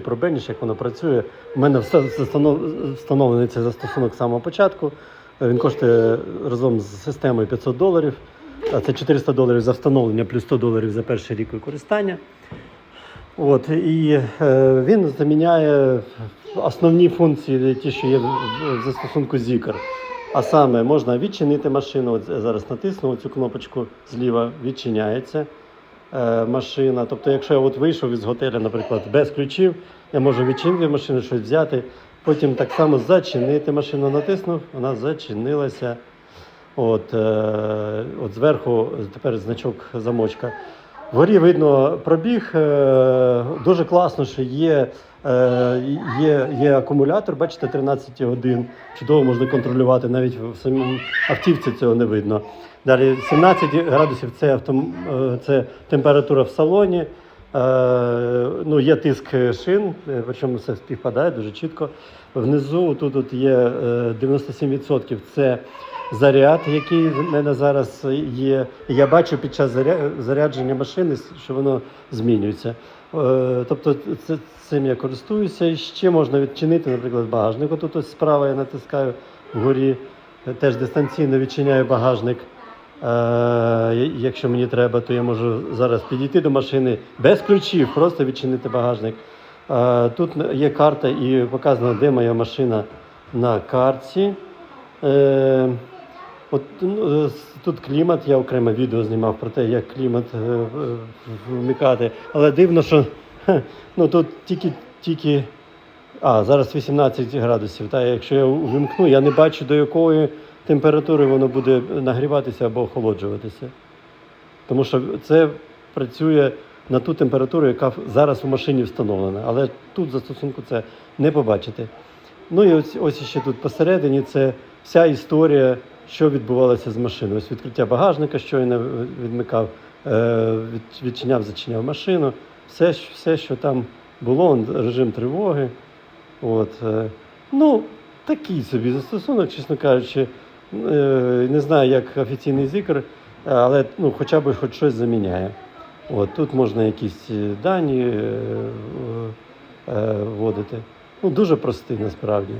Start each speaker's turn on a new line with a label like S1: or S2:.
S1: Про Беніш, як воно працює. У мене все встановлений цей застосунок з самого початку. Він коштує разом з системою 500 доларів. А Це 400 доларів за встановлення, плюс 100 доларів за перший рік використання. От, і е, він заміняє основні функції, ті, що є в, застосунку Zikr. А саме можна відчинити машину. От зараз натисну цю кнопочку зліва, відчиняється машина. Тобто, якщо я от вийшов із готеля, наприклад, без ключів, я можу відчинити машину, щось взяти, потім так само зачинити машину, натиснув, вона зачинилася. От, е, от зверху тепер значок замочка. Вгорі видно пробіг. Е, дуже класно, що є, е, є, є акумулятор, бачите, 13 годин. Чудово можна контролювати, навіть в самому автівці цього не видно. Далі 17 градусів це, автом, е, це температура в салоні. Ну, є тиск шин, причому все співпадає дуже чітко. Внизу тут є е, 97% це заряд, який в мене зараз є. Я бачу під час зарядження машини, що воно змінюється. Е, Тобто цим я користуюся. І ще можна відчинити, наприклад, багажник. Отут ось справа я натискаю вгорі, теж дистанційно відчиняю багажник. Е, Якщо мені треба, то я можу зараз підійти до машини без ключів, просто відчинити багажник. Е, Тут є карта і показано, де моя машина на картці. От ну, е, тут клімат, я окреме відео знімав про те, як клімат е, вмикати. Але дивно, що ну, тут тільки, тільки. А, зараз 18 градусів. Та якщо я увімкну, я не бачу, до якої температури воно буде нагріватися або охолоджуватися. Тому що це працює на ту температуру, яка зараз у машині встановлена. Але тут застосунку це не побачите. Ну і ось, ось ще тут посередині це вся історія, що відбувалося з машиною. Ось відкриття багажника, щойно відмикав, е, відчиняв, зачиняв машину. Все, все, що там було, режим тривоги. От, е, ну, такий собі застосунок, чесно кажучи. Е, не знаю, як офіційний зікр, але ну, хоча б хоч щось заміняє. От, тут можна якісь дані вводити. Ну, дуже простий насправді.